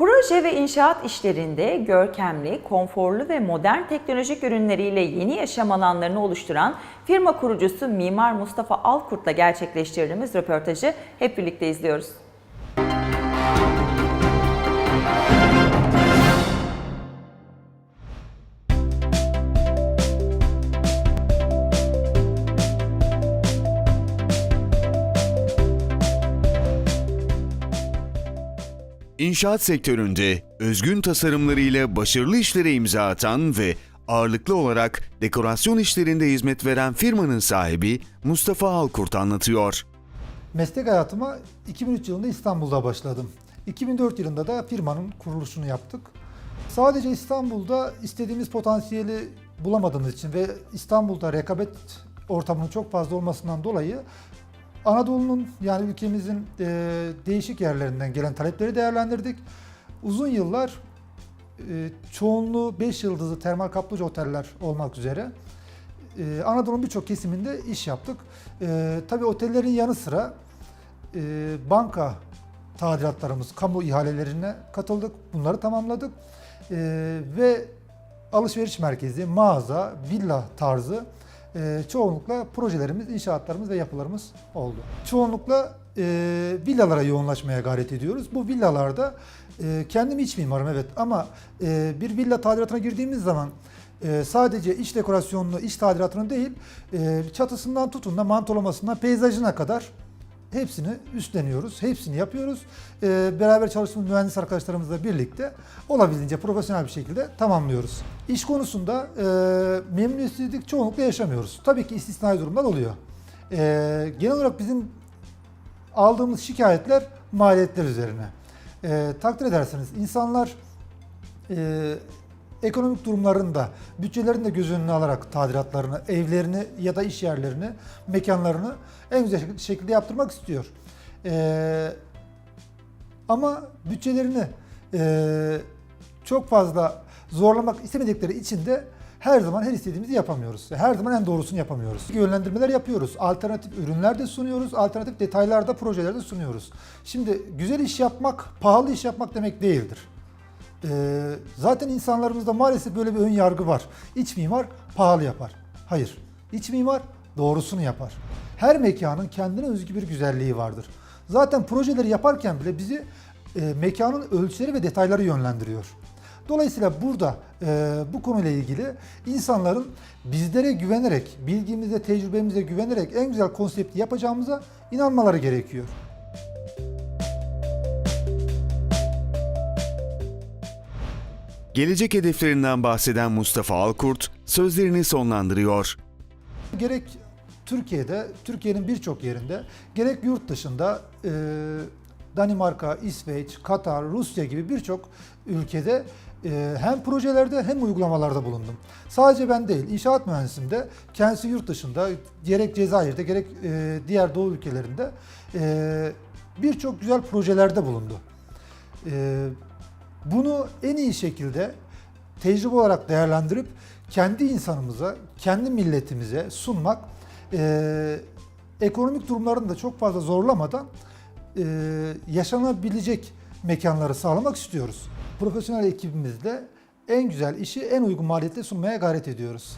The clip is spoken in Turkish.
Proje ve inşaat işlerinde görkemli, konforlu ve modern teknolojik ürünleriyle yeni yaşam alanlarını oluşturan firma kurucusu Mimar Mustafa Alkurt'la gerçekleştirdiğimiz röportajı hep birlikte izliyoruz. İnşaat sektöründe özgün tasarımlarıyla başarılı işlere imza atan ve ağırlıklı olarak dekorasyon işlerinde hizmet veren firmanın sahibi Mustafa Alkurt anlatıyor. Meslek hayatıma 2003 yılında İstanbul'da başladım. 2004 yılında da firmanın kuruluşunu yaptık. Sadece İstanbul'da istediğimiz potansiyeli bulamadığımız için ve İstanbul'da rekabet ortamının çok fazla olmasından dolayı Anadolu'nun yani ülkemizin e, değişik yerlerinden gelen talepleri değerlendirdik. Uzun yıllar e, çoğunluğu 5 yıldızlı termal kaplıca oteller olmak üzere e, Anadolu'nun birçok kesiminde iş yaptık. E, tabii otellerin yanı sıra e, banka tadilatlarımız, kamu ihalelerine katıldık. Bunları tamamladık. E, ve alışveriş merkezi, mağaza, villa tarzı e, çoğunlukla projelerimiz, inşaatlarımız ve yapılarımız oldu. Çoğunlukla e, villalara yoğunlaşmaya gayret ediyoruz. Bu villalarda e, kendim iç mimarım evet ama e, bir villa tadilatına girdiğimiz zaman e, sadece iç dekorasyonunu, iç tadilatını değil, e, çatısından tutun da mantolamasından peyzajına kadar hepsini üstleniyoruz, hepsini yapıyoruz. E, beraber çalıştığımız mühendis arkadaşlarımızla birlikte olabildiğince profesyonel bir şekilde tamamlıyoruz. İş konusunda e, memnuniyetsizlik çoğunlukla yaşamıyoruz. Tabii ki istisnai durumlar oluyor. E, genel olarak bizim aldığımız şikayetler maliyetler üzerine. E, takdir ederseniz insanlar e, ekonomik durumlarında, bütçelerini de göz önüne alarak tadilatlarını, evlerini ya da iş yerlerini, mekanlarını en güzel şekilde yaptırmak istiyor. E, ama bütçelerini e, çok fazla zorlamak istemedikleri için de her zaman her istediğimizi yapamıyoruz. Her zaman en doğrusunu yapamıyoruz. Yönlendirmeler yapıyoruz. Alternatif ürünler de sunuyoruz. Alternatif detaylar da projeler de sunuyoruz. Şimdi güzel iş yapmak, pahalı iş yapmak demek değildir. Ee, zaten insanlarımızda maalesef böyle bir ön yargı var. İç mimar pahalı yapar. Hayır. İç mimar doğrusunu yapar. Her mekanın kendine özgü bir güzelliği vardır. Zaten projeleri yaparken bile bizi e, mekanın ölçüleri ve detayları yönlendiriyor. Dolayısıyla burada e, bu konuyla ilgili insanların bizlere güvenerek, bilgimize, tecrübemize güvenerek en güzel konsepti yapacağımıza inanmaları gerekiyor. Gelecek hedeflerinden bahseden Mustafa Alkurt sözlerini sonlandırıyor. Gerek Türkiye'de, Türkiye'nin birçok yerinde, gerek yurt dışında e, Danimarka, İsveç, Katar, Rusya gibi birçok ülkede e, hem projelerde hem uygulamalarda bulundum. Sadece ben değil, inşaat mühendisim de kendisi yurt dışında, gerek Cezayir'de gerek e, diğer doğu ülkelerinde e, birçok güzel projelerde bulundu. Bunu en iyi şekilde tecrübe olarak değerlendirip kendi insanımıza, kendi milletimize sunmak, e, ekonomik durumlarını da çok fazla zorlamadan e, yaşanabilecek mekanları sağlamak istiyoruz. Profesyonel ekibimizle en güzel işi en uygun maliyette sunmaya gayret ediyoruz.